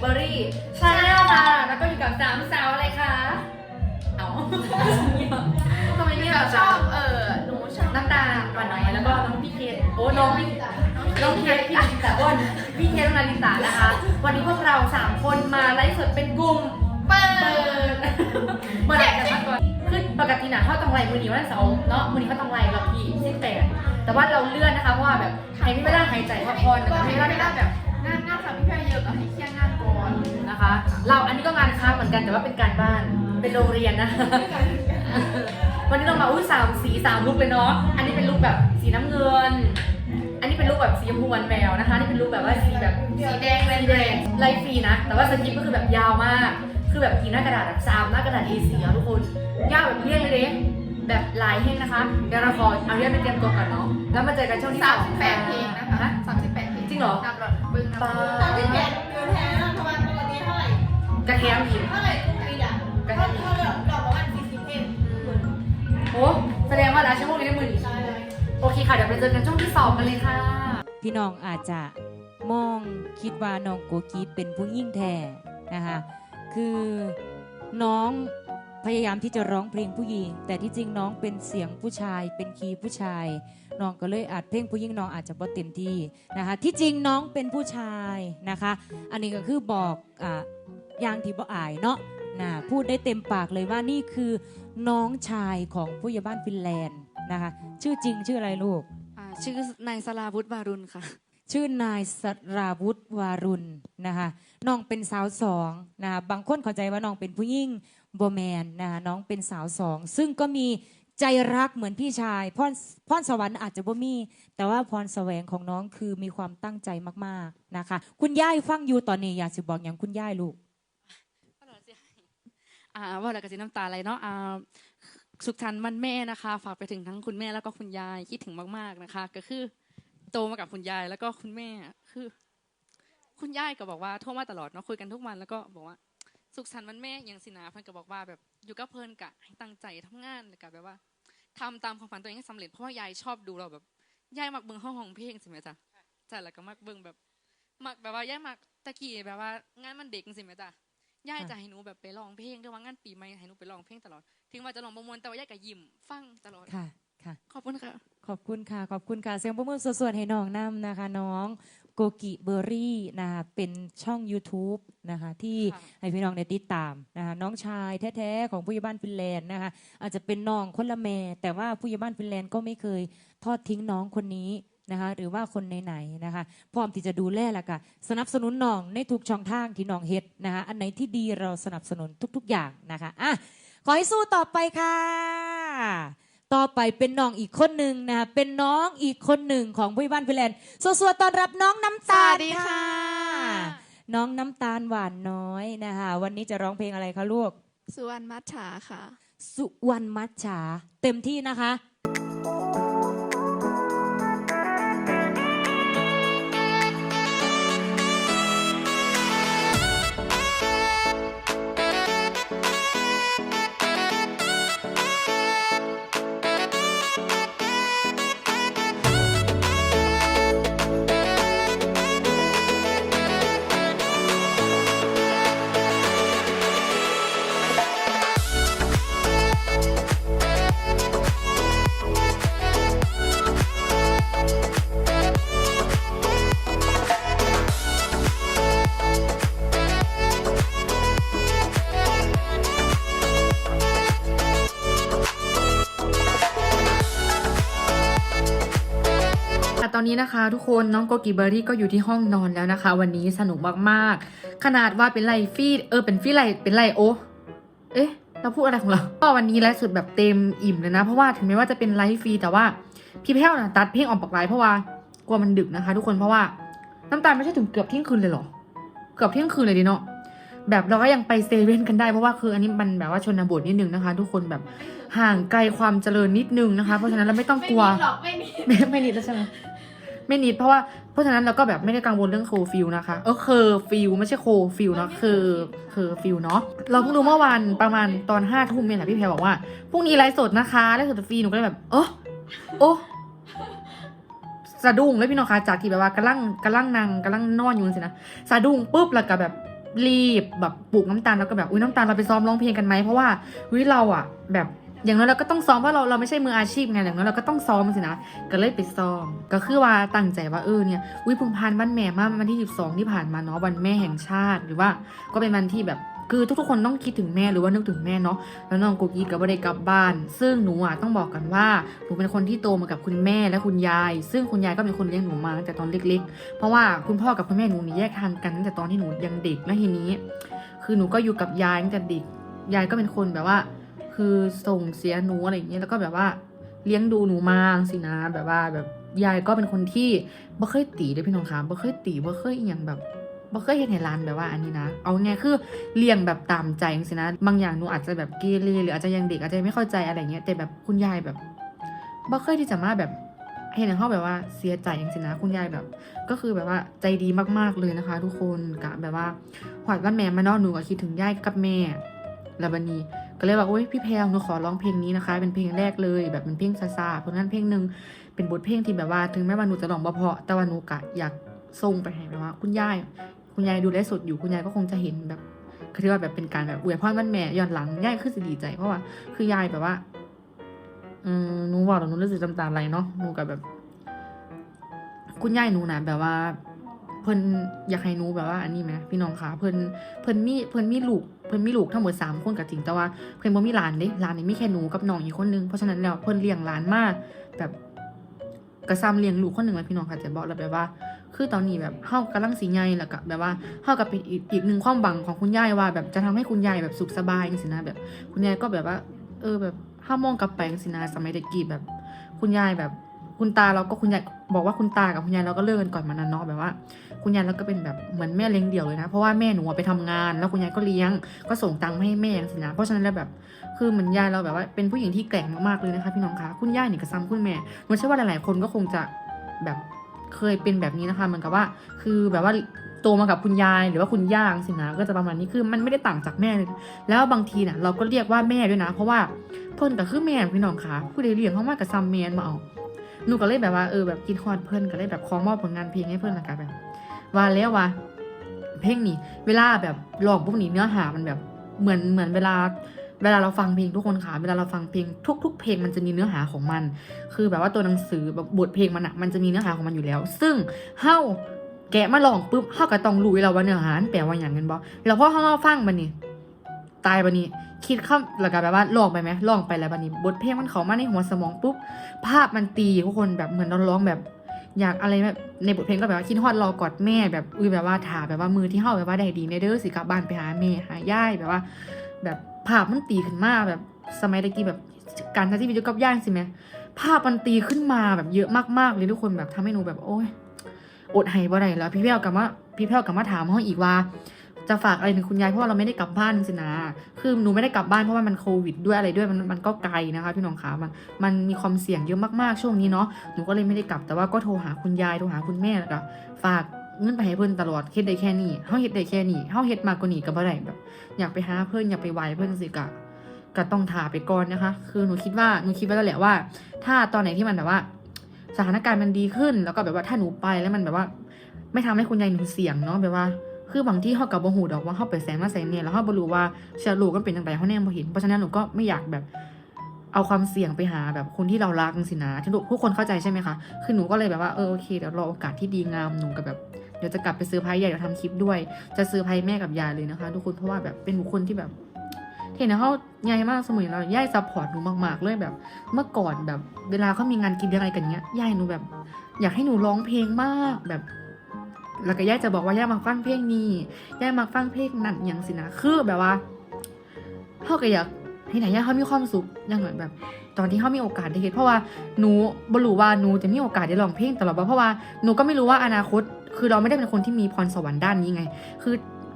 เบอรี่ชาแนลค่ะ แล้วก็อยู่กับสามสาวอะไรคะ เอาทำไมเนี่ยเราชอบเออหนูชอบน้ำตาลหวานน้อยแล้วก็น้องพี่เคทโอ้น้องพี่น้องเคทพี่นาริตาอ้นพี่เคทน้องนาริตานะคะ วันนี้พวกเราสามคนมาไลฟ์สดเป็นกลุ่มเปิดเปิดเมื่อไหร่กันมาก่อนคือปกติน่ะเขาต้องไล่มือนี้วันเสาร์เนาะมือนี้เขาต้องไล่เราพี่สิ้นแปดแต่ว่าเราเลื่อนนะคะเพราะว่าแบบหายไม่ได้หายใจพักผ่อนก็นะคะไม่ไม่ได้ได้แบแบบบงานงานทำพี่แพรเยอะก็ให้เคลียร์งานก่อ นนะคะ เราอันนี้ก็งานค้างเหมือนกันแต่ว่าเป็นการบ้าน เป็นโรงเรียนนะ วันนี้เรามาอุ้ยสามสีสามลุกเลยเนาะ อันนี้เป็นลุกแบบสีน้ำเงิน อันนี้เป็นลุกแบบสีชมพูหวานแหววนะคะ นี่เป็นลุกแบบว่าสีแบบสีแดงแรงแรงไล่ฟรีนะ แต่ว่าสคริปต์ก็คือแบบยาวมาก คือแบบกี่หน้ากระดาษแบบสามหน้ากระดาษ A4 อะทุกคน ยาวแบบเรียงเลยเด้แบบลายแห้งนะคะ เดี๋ยวเราขอเอาเรื่องไปเตรียมตัวก่อนเนาะ แล้วมาเจอกันช่วงที่สามสองสิบแปดเพลงนะคะสามสิบแปดเพลงจริงเหรอนับหลอดบึ้งนับปาสามสิบแปด กระเทียมอีก เท่าไหร่ทุกปีอะเท่าเท่าดอกดอกประมาณสี่สิบเพนโอ้แสดงว่าร้านชั่วโมงนี้ได้หมื่นใช่เลยโอเคค่ะ เดี๋ยวไปเจอกันช่วงที่สองกันเลยค่ะ พี่น้องอาจจะมองคิดว่าน้องโกกีเป็นผู้ยิ่งแท้นะคะคือน้องพยายามที่จะร้องเพลงผู้หญิง แต่ที่จริงน้องเป็นเสียงผู้ชาย เป็นคีย์ผู้ชาย น้องก็เลยอัดเพลงผู้หญิงน้องอาจจะบ่เต็มที่นะคะที่จริงน้องเป็นผู้ชายนะคะ อันนี้ก็คือบอกอ่า อย่างที่บ่อายเนาะนะพูดได้เต็มปากเลยว่านี่คือน้องชายของผู้ใหญ่บ้านฟินแลนด์นะคะ ชื่อจริงชื่ออะไรลูก อ่าชื่อนายสลาวุฒิวารุณค่ะ ชื่อนายสราวุธวารุณนะคะน้องเป็นสาวสองนะคะบางคนเข้าใจว่าน้องเป็นผู้หญิงโบแมนนะคะน้องเป็นสาวสอง ซึ่งก็มีใจรักเหมือนพี่ชายพรพรสวรรค์อาจจะบ่มี แต่ว่าพรแสวงของน้องคือมีความตั้งใจมากๆนะคะ คุณย่ายฟังอยู่ตอนนี้อยากจะบอกอย่างคุณย่ายลูก อ่าว่าแล้วก็สิน้ำตาไหลเนาะอ่าสุขสันต์วันแม่นะคะ ฝากไปถึงทั้งคุณแม่แล้วก็คุณยายคิดถึงมากๆนะคะ ก็คือโตมากับคุณยายแล้วก็คุณแม่คือ คุณยายก็บอกว่าโทรมาตลอดเนาะคุยกันทุกวันแล้วก็บอกว่า สุขสันต์วันแม่อย่างสินาเพิ่นก็บอกว่าแบบอยู่กับเพิ่นกะให้ตั้งใจทำงานแล้วก็แบบว่าทำตามความฝันตัวเองให้สำเร็จเพราะว่ายายชอบดูเราแบบยายมักเบิ่งห้องของเพลงใช่ไหมจ๊ะจ้ะแล้วก็มักเบิ่งแบบมักแบบว่ายายมักตะกี้แบบว่างานมันเด็กใช่ไหมจ๊ะ ย่ายจะให้หนูแบบไปร้องเพลงด้วยว่างานปีใหม่ให้หนูไปร้องเพลงตลอด ถึงว่าจะร้องประมวลแต่ว่าย่ายก็ยิ้มฟังตลอดค่ะค่ะ ขอบคุณค่ะ ขอบคุณค่ะ ขอบคุณค่ะ เสียงประมือสวดๆให้น้องน้ำนะคะ น้องโกกิเบอร์รี่นะคะเป็นช่อง YouTube นะคะที่ค่ะให้พี่น้องได้ติดตามนะคะน้องชายแท้ๆของผู้ใหญ่บ้านฟินแลนด์นะคะอาจจะเป็นน้องคนละแม่แต่ว่าผู้ใหญ่บ้านฟินแลนด์ก็ไม่เคยทอดทิ้งน้องคนนี้ นะคะหรือว่าคนไหนๆนะคะพร้อมที่จะดูแลและก็สนับสนุนน้องในทุกช่องทางที่น้องเฮ็ดนะคะอันไหนที่ดีเราสนับสนุนทุก ๆ อย่างนะคะอะขอให้สู้ต่อไปค่ะ ต่อไปเป็นน้องอีกคนหนึ่งนะคะเป็นน้องอีกคนหนึ่งของผู้ใหญ่บ้านฟินแลนด์สวดๆต้อนรับน้องน้ำตาลสวัสดีค่ะ น้องน้ำตาลหวานน้อยนะคะวันนี้จะร้องเพลงอะไรคะลูก สุวรรณมัชชาค่ะ สุวรรณมัจฉาเต็มที่นะคะ นนี้นะคะทุกคนน้องโกกิเบอร์รี่ก็อยู่ที่ห้องนอนแล้วนะคะ วันนี้สนุกมากๆ ขนาดว่าเป็นไลฟีดเออเป็นฟีดไลเป็นไลโอเอ๊ะเราพูดอะไรของเราก็วันนี้ไลฟ์สุดแบบเต็มอิ่มเลยนะ เพราะว่าถึงแม้ว่าจะเป็นไลฟ์ฟรีแต่ว่าพี่แพ้วนะตัดเพลงออกปากไลฟ์เพราะว่ากลัวมันดึกนะคะ ทุกคนเพราะว่าน้ำตาลไม่ใช่ถึงเกือบเที่ยงคืนเลยเหรอ เกือบเที่ยงคืนเลยดิเนาะแบบเราก็ยังไปเซเว่นกันได้เพราะว่าคืออันนี้มันแบบว่าชนบทนิดนึงนะคะ ทุกคนแบบห่างไกลความเจริญนิดนึงนะคะ เพราะฉะนั้นเราไม่ต้องไม่กลัวมีหรอกไม่มีไม่ไม่นิดแล้วใช่ไหม ไม่นิดเพราะว่าเพราะฉะนั้นเราก็แบบไม่ได้กังวลเรื่องโคฟิลนะคะเออเคอร์ฟิลไม่ใช่โคฟิลเนาะคือเคอร์ฟิลเนาะเราเพิ่งรู้เมื่อวานประมาณตอนห้าทุ่มเนี่ยแหละพี่แพรบอกว่าพรุ่งนี้ไลฟ์สดนะคะไลฟ์สดฟรีหนูก็เลยแบบโอ้โอ้สะดุ้งเลยพี่น้องคะจากที่แบบว่ากำลังกำลังนั่งกำลังนอนอยู่สินะสะดุ้งปุ๊บแล้วก็แบบรีบแบบปลุกน้ำตาลแล้วก็แบบอุ้ยน้ำตาลเราไปซ้อมร้องเพลงกันไหมเพราะว่าอุ้ยเราอะแบบ อย่างน้อยเราก็ต้องซ้อมเพราะเราเราไม่ใช่มืออาชีพไงอย่างน้อยเราก็ต้องซ้อมสินะก็เลยไปซ้อม ก็คือว่าตั้งใจว่าเออเนี่ยอุ้ยพึงผ่านวันแม่มาวันที่ 12 ที่ผ่านมาเนาะวันแม่แห่งชาติหรือว่าก็เป็นวันที่แบบคือทุกๆคนต้องคิดถึงแม่หรือว่านึกถึงแม่เนาะแล้วน้องกุ๊กกิ๊กก็ไม่ได้กลับบ้าน ซึ่งหนูอะต้องบอกกันว่าหนูเป็นคนที่โตมากับคุณแม่และคุณยาย ซึ่งคุณยายก็เป็นคนเลี้ยงหนูมาตั้งแต่ตอนเล็ก ๆ เพราะว่าคุณพ่อกับคุณแม่หนูนี่แยกทางกันตั้งแต่ตอนที่หนูยังเด็กแล้วทีนี้ คือหนูก็อยู่กับยายตั้งแต่เด็กยายก็เป็นคนแบบว่า คือส่งเสียหนูอะไรอย่างเงี้ยแล้วก็แบบว่าเลี้ยงดูหนูมาสินะ แบบว่าแบบยายก็เป็นคนที่บ่เคยตีเลยพี่น้องคะบ่เคยตีบ่เคยอย่างแบบบ่เคยเห็นให้ร้านแบบว่าอันนี้นะ เอาไงคือเลี้ยงแบบตามใจจังสินะ บางอย่างหนูอาจจะแบบเกเรหรืออาจจะยังเด็กอาจจะไม่เข้าใจอะไรเงี้ยแต่แบบคุณยายแบบบ่เคยที่จะมาแบบเห็นในห้เขาแบบว่าเสียใจจังสินะคุณยายแบบ ก็คือแบบว่าใจดีมากๆเลยนะคะ ทุกคนกะแบบว่าหอดวันแม่มานอนหนูก็คิดถึงยายกับแม่แล้ววันนี้ ก็เลยบอกโอ้ยพี่แพลวหนูขอร้องเพลงนี้นะคะ เป็นเพลงแรกเลยแบบเป็นเพลงซาซาๆผลงานเพลงหนึ่งเป็นบทเพลงที่แบบว่า ถึงแม้ว่าหนูจะร้องบ่เพาะแต่ว่าหนูกะอยากส่งไปให้แบบว่า คุณยาย คุณยายดูแลสดอยู่คุณยายก็คงจะเห็นแบบคือที่ว่าแบบเป็นการแบบอวยพรวันแม่ย้อนหลังยายคือสิดีใจเพราะว่า คือยายแบบว่าอืมหนูบอกแล้วหนูรู้สึกน้ำตาไหลเนาะหนูกับแบบ คุณยายหนูนะแบบว่า เพิ่นอยากให้หนูแบบว่าอันนี้ไหมพี่น้องคะเพิ่นเพิ่นมีเพิ่นมีลูกเพิ่นมีลูกทั้งหมดสามคนก็จริงแต่ว่าเพิ่นบ่มีหลานเด้หลานนี่มีแค่หนูกับน้องอีกคนนึงเพราะฉะนั้นแล้วเพิ่นเลี้ยงหลานมากแบบกระซ้ำเลี้ยงลูกคนหนึ่งเลยพี่น้องค่ะจะบอกแล้วแบบว่า คือตอนนี้แบบเฮากำลังสีใหญ่แล้วก็แบบว่าเฮากับเป็นอีกอีกหนึ่งความบังของคุณยายว่า แบบจะทำให้คุณยายแบบสุขสบายจังซี่นะแบบ คุณยายก็แบบว่า เออแบบเฮามองกลับไปจังซี่นะสมัยเด็กกีแบบ คุณยายแบบ คุณตาเราก็คุณยายบอกว่าคุณตากับคุณยายเราก็เลิกกันก่อนมานานเนาะแบบว่า คุณยายเราก็เป็นแบบเหมือนแม่เลี้ยงเดี่ยวเลยนะ เพราะว่าแม่หนูอะไปทำงาน แล้วคุณยายก็เลี้ยง ก็ส่งตังค์ให้แม่อย่างสินะ เพราะฉะนั้นแล้วแบบ คือเหมือนยายเราแบบว่าเป็นผู้หญิงที่แกร่งมากๆเลยนะคะพี่น้องคะ คุณย่านี่ก็ซ้ำคุณแม่หนูเชื่อว่าหลายๆ คนก็คงจะแบบเคยเป็นแบบนี้นะคะเหมือนกับว่า คือแบบว่าโตมากับคุณยายหรือว่าคุณย่างสินะก็จะประมาณนี้คือมันไม่ได้ต่างจากแม่เลยแล้วบางทีน่ะเราก็เรียกว่าแม่ด้วยนะ เพราะว่าเพิ่นก็คือแม่พี่น้องคะผู้ใดเลี้ยงเขามากกับซัมแมนมาเอา หนูก็เลยแบบว่าเออแบบกินฮอดเพื่อนก็เลยแบบขอมอบผลงานเพลงให้เพื่อนละกันแบบว่าแล้วว่าเพลงนี้ เวลาแบบลองพวกนี้เนื้อหามันแบบเหมือนเหมือนเวลาเวลาเราฟังเพลงทุกคนค่ะ เวลาเราฟังเพลงทุก ๆ เพลงมันจะมีเนื้อหาของมัน คือแบบว่าตัวหนังสือแบบบทเพลงมันอะมันจะมีเนื้อหาของมันอยู่แล้ว ซึ่งเฮ้าแกะมาลองปุ๊บเฮาก็ต้องรู้แล้วว่าเนื้อหาแปลว่าอย่างกันบ่แล้วพอเฮามาฟังบัดนี้ ตายบัดนี้ คิดคำแล้วก็แบบว่าลองไปไหมลองไปแล้วบัดนี้ บทเพลงมันเข้ามาในหัวสมองปุ๊บ ภาพมันตีทุกคนแบบเหมือนเราร้องแบบ อยากอะไรแบบในบทเพลงก็แบบว่าคิดฮอดรอกอดแม่แบบอุ้ยแบบว่าถาแบบว่ามือที่เฮาแบบว่าได้ดีในเด้อสิกลับบ้านไปหาแม่หาย่ายแบบว่า แบบภาพมันตีขึ้นมาแบบสมัยตะกี้แบบการใช้ชีวิตอยู่กับย่างสิแม่ภาพมันตีขึ้นมาแบบเยอะมากๆเลยทุกคนแบบทำให้หนูแบบโอ้ยอดให้บ่ได้แล้ว พี่แพ้วกลับมาพี่แพ้วกลับมาถามเฮาอีกว่า จะฝากอะไรถึงคุณยายเพราะว่าเราไม่ได้กลับบ้านสินะ คือหนูไม่ได้กลับบ้านเพราะว่ามันโควิดด้วยอะไรด้วยมันมันก็ไกลนะคะพี่น้องขามันมันมีความเสี่ยงเยอะมากๆช่วงนี้เนาะหนูก็เลยไม่ได้กลับแต่ว่าก็โทรหาคุณยายโทรหาคุณแม่แล้วก็ฝากเงินไปให้เพื่อนตลอดเฮ็ดได้แค่นี้เฮาเฮ็ดได้แค่นี้เฮาเฮ็ดมากกว่านี้ก็บ่ได้แบบ อยากไปหาเพื่อนอยากไปไหวเพื่อนสิกะก็ต้องถาไปก่อนนะคะ คือหนูคิดว่าหนูคิดไว้แล้วแหละว่า ถ้าตอนไหนที่มันแบบว่า สถานการณ์มันดีขึ้น แล้วก็แบบว่าถ้าหนูไปแล้วมันแบบว่า ไม่ทำให้คุณยายหนูเสี่ยงเนาะแบบว่า คือบางที่เขากับบ่หูดอกว่าเขาไปแสงมาแสงเนี่ยแล้วเขาบ่รู้ว่าเชื้อโรคมันเป็นจังไดเขาแน่บ่เห็นเพราะฉะนั้นหนูก็ไม่อยากแบบเอาความเสี่ยงไปหาแบบคนที่เรารักสินะที่ทุกคนเข้าใจใช่ไหมคะ คือหนูก็เลยแบบว่าเออโอเคเดี๋ยวรอโอกาสที่ดีงามหนูกับแบบเดี๋ยวจะกลับไปซอร์ไพรส์ยายเดี๋ยวทำคลิปด้วย จะซอร์ไพรส์แม่กับยายเลยนะคะ ทุกคนเพราะว่าแบบเป็นบุคคลที่แบบเห็นนะเขายายมากสมอเรายายซัพพอร์ตหนูมากๆเลยแบบ เมื่อก่อนแบบเวลาเขามีงานกินอะไรกันเนี้ยยายหนูแบบ อยากให้หนูร้องเพลงมากแบบ แล้วก็ย่าจะบอกว่าย่ามาฟังเพลงนี้ย่ามาฟังเพลงนั่นอย่างสินะคือแบบว่าเขาก็อยากให้ไหนย่าเขามีความสุขอย่างหน่อยแบบ ตอนที่เขามีโอกาสได้เห็นเพราะว่าหนูบรู้ว่าหนูจะมีโอกาสได้ร้องเพลงตลอดเพราะว่าหนูก็ไม่รู้ว่าอนาคต คือเราไม่ได้เป็นคนที่มีพรสวรรค์ด้านนี้ไง คือ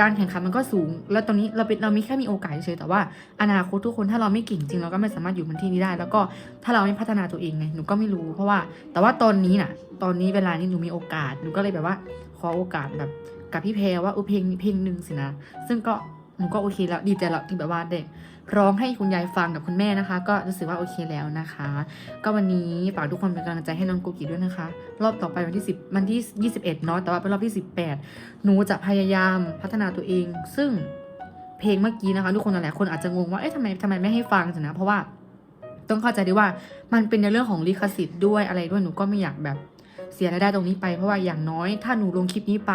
การแข่งขันมันก็สูง แล้วตอนนี้เราเป็นเรามีแค่มีโอกาสเฉยแต่ว่าอนาคตทุกคนถ้าเราไม่เก่งจริงเราก็ไม่สามารถอยู่บนที่นี้ได้ แล้วก็ถ้าเราไม่พัฒนาตัวเองไงหนูก็ไม่รู้ เพราะว่า แต่ว่าตอนนี้น่ะ ตอนนี้เวลานี้หนูมีโอกาสหนูก็เลยแบบว่า ขอโอกาสแบบกับพี่แพรว่าเออเพลงนี้เพลงหนึ่งสินะ ซึ่งก็หนูก็โอเคแล้วดีใจแล้วที่แบบว่าเด็กร้องให้คุณยายฟังกับคุณแม่นะคะ ก็รู้สึกว่าโอเคแล้วนะคะ ก็วันนี้ฝากทุกคนเป็นกำลังใจให้น้องโกกิด้วยนะคะ รอบต่อไปวันที่10วันที่21เนาะแต่ว่าเป็นรอบที่ 18 หนูจะพยายามพัฒนาตัวเอง ซึ่งเพลงเมื่อกี้นะคะ ทุกคนหลายคนอาจจะงงว่าเอ๊ะทำไมทำไมไม่ให้ฟังสินะเพราะว่าต้องเข้าใจด้วยว่ามันเป็นในเรื่องของลิขสิทธิ์ด้วยอะไรด้วยหนูก็ไม่อยากแบบ เสียรายได้ตรงนี้ไป เพราะว่าอย่างน้อย ถ้าหนูลงคลิปนี้ไป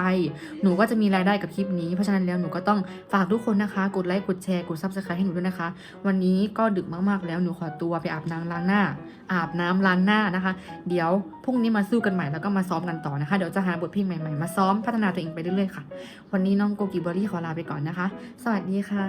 หนูก็จะมีรายได้กับคลิปนี้ เพราะฉะนั้นแล้วหนูก็ต้องฝากทุกคนนะคะ กดไลค์กดแชร์กดซับสไครต์ให้หนูด้วยนะคะ วันนี้ก็ดึกมากๆแล้วหนูขอตัวไปอาบน้ำล้างหน้า อาบน้ำล้างหน้านะคะ เดี๋ยวพรุ่งนี้มาสู้กันใหม่แล้วก็มาซ้อมกันต่อนะคะ เดี๋ยวจะหาบทเพลงใหม่ๆมาซ้อมพัฒนาตัวเองไปเรื่อยๆค่ะ วันนี้น้องโกกิเบอรี่ขอลาไปก่อนนะคะ สวัสดีค่ะ